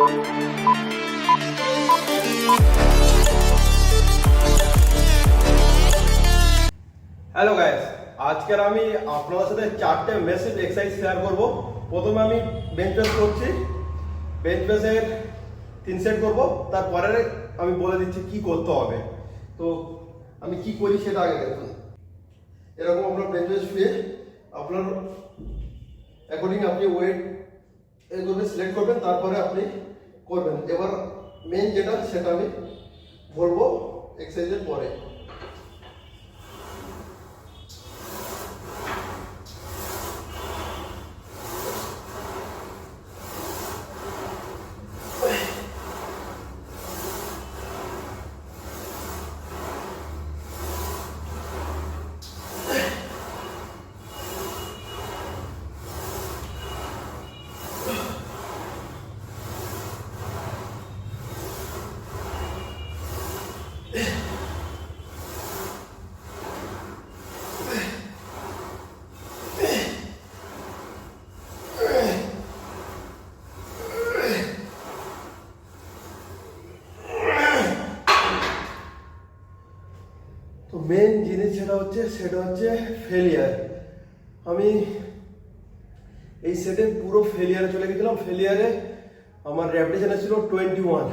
Hello guys আজকের আমি আপনাদের সাথে চারটে মেসেজ এক্সারসাইজ শেয়ার করব। প্রথমে আমি বেঞ্চ প্রেস করছি। বেঞ্চ প্রেসের তিন সেট করব। তারপরে আমি বলে দিচ্ছি কি করতে হবে। তো আমি কি করি সেটা আগে দেখুন। এরকম আপনার বেঞ্চ প্রেস শুয়ে আপনার অ্যাকর্ডিং আপনি ওয়েট এগুলো সিলেক্ট করবেন। তারপরে আপনি করবেন। এবার মেন যেটা সেটা আমি বলব এক্সারসাইজের পরে। তো মেন জিনিস যেটা হচ্ছে, সেটা হচ্ছে ফেলিয়ার আমি এই সেটে পুরো ফেলিয়ারে চলে গেছিলাম। ফেলিয়ারে আমার র্যাপিটেশন ছিল টোয়েন্টি ওয়ান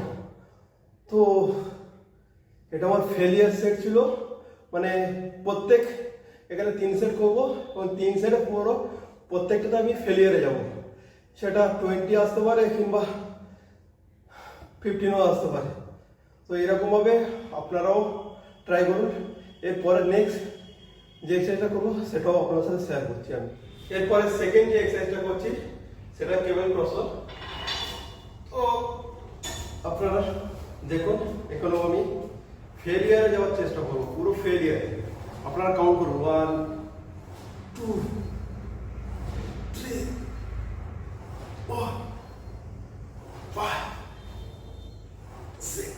তো এটা আমার ফেলিয়ার সেট ছিল। মানে প্রত্যেক এখানে তিন সেট করব এবং তিন সেটে পুরো প্রত্যেকটাতে আমি ফেলিয়ারে যাব। সেটা টোয়েন্টি আসতে পারে কিংবা ফিফটিনও আসতে পারে। তো এরকমভাবে আপনারাও ট্রাই করুন। এরপরে নেক্সট যে এক্সারসাইজটা করব, সেটাও আপনার সাথে শেয়ার করছি আমি। এরপরে সেকেন্ড যে এক্সারসাইজটা করছি, সেটা কেবল ক্রস তো আপনারা দেখুন, এখনও আমি ফেলিয়ারে যাওয়ার চেষ্টা করব পুরো ফেলিয়ারে আপনারা কাউন্ট করুন one two three four five six,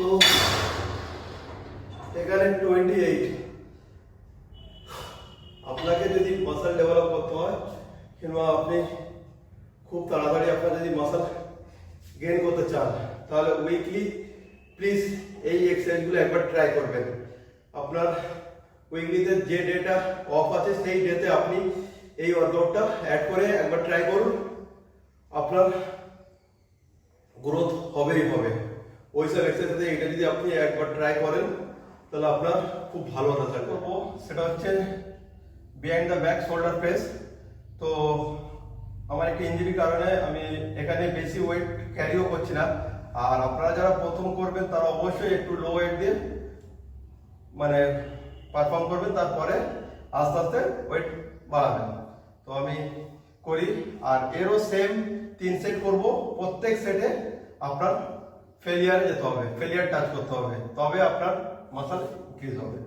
তো এখানে টোয়েন্টি এইট আপনাকে যদি মাসল ডেভেলপ করতে হয়, কিংবা আপনি খুব তাড়াতাড়ি আপনার যদি মাসল গেইন করতে চান, তাহলে উইকলি প্লিজ এই এক্সারসাইজগুলো একবার ট্রাই করবেন। আপনার উইকলিতে যে ডেটা অফ আছে, সেই ডেতে আপনি এই ওয়ার্কআউটটা অ্যাড করে একবার ট্রাই করুন। আপনার গ্রোথ হবেই হবে। ওই সব এক্সারসাইজে এটা যদি আপনি একবার ট্রাই করেন, তাহলে আপনার খুব ভালো রেজাল্ট করব, সেটা হচ্ছে behind the back shoulder press তো আমার একটা ইঞ্জুরির কারণে আমি এখানে বেশি ওয়েট ক্যারিও করছি না। আর আপনারা যারা প্রথম করবেন, তারা অবশ্যই একটু লো ওয়েট দিয়ে মানে পারফর্ম করবেন, তারপরে আস্তে আস্তে ওয়েট বাড়াবেন। তো আমি করি, আর এরও সেম তিন সেট করব। প্রত্যেক সেটে আপনার ফেলিয়ারে যেতে হবে ফেলিয়ার টাচ করতে হবে। তবে আপনার মাসাল ইনক্রিজ হবে।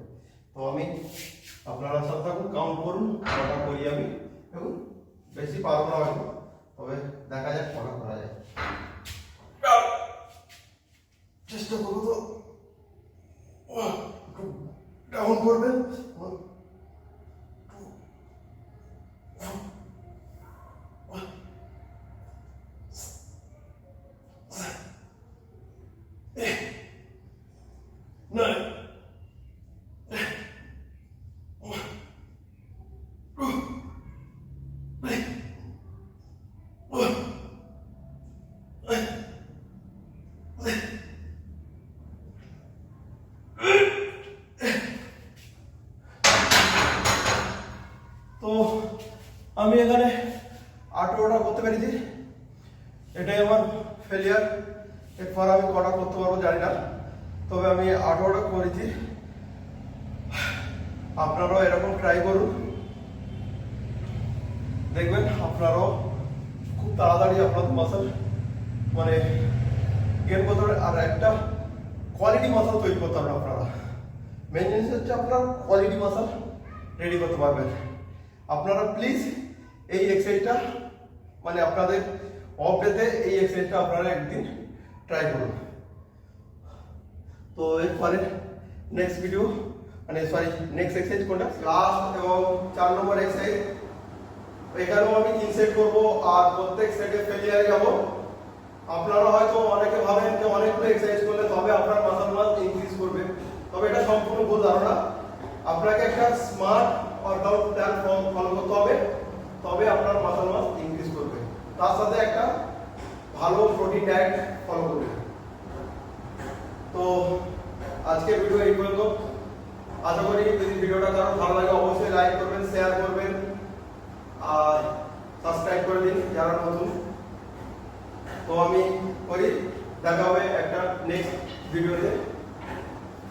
তো আমি আপনারা সাথে থাকুন কাউন্ট করুন, কটা করি আমি দেখুন বেশি পারব না হয়তো। তবে দেখা যাক কটা করা যায়। চেষ্টা করব তো। ডাউন করবেন। Nine, তো আমি এখানে আঠেরোটা করতে পেরেছি এটাই আমার ফেলিয়ার এরপর আমি কটা করতে পারব জানি না। তবে আমি আঠারোটা করেছি। আপনারাও এরকম ট্রাই করুন। দেখবেন আপনারাও খুব তাড়াতাড়ি আপনাদের মাসেল মানে গেন করতে আর একটা কোয়ালিটি মাসাল তৈরি করতে পারবেন আপনারা। মেন জিনিস হচ্ছে আপনার কোয়ালিটি মাসাল রেডি করতে পারবেন। আপনারা প্লিজ এই এক্সারসাইজটা মানে আপনাদের অফ ডেতে এই এক্সারসাইজটা আপনারা একদিন ট্রাই করুন। তো এরপরে নেক্সট ভিডিও মানে সরি নেক্সট এক্সারসাইজ কোনটা? লাস্ট এবং চার নম্বর এক্সারসাইজ এখানেও আমি তিন সেট করব আর প্রত্যেক সেটে ফেলিয়ারে যাব। আপনারা হয়তো অনেকে ভাবেন যে অনেকগুলো এক্সারসাইজ করলে তবে আপনার মাসাল মাস ইনক্রিজ করবে। তবে এটা সম্পূর্ণ ভুল ধারণা। আপনাকে একটা স্মার্ট ওয়ার্কআউট প্ল্যান ফলো করতে হবে। তবে আপনার মাসাল মাস ইনক্রিজ করবে। তার সাথে একটা ভালো প্রোটিন ডায়েট ফলো করবে। তো আজকের ভিডিও এই পর্যন্ত। আশা করি যদি ভিডিওটা কারও ভালো লাগে, অবশ্যই লাইক করবেন শেয়ার করবেন, আর সাবস্ক্রাইব করে দিন যারা নতুন। তো আমি করি, দেখা হবে একটা নেক্সট ভিডিওতে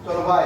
চলো বাই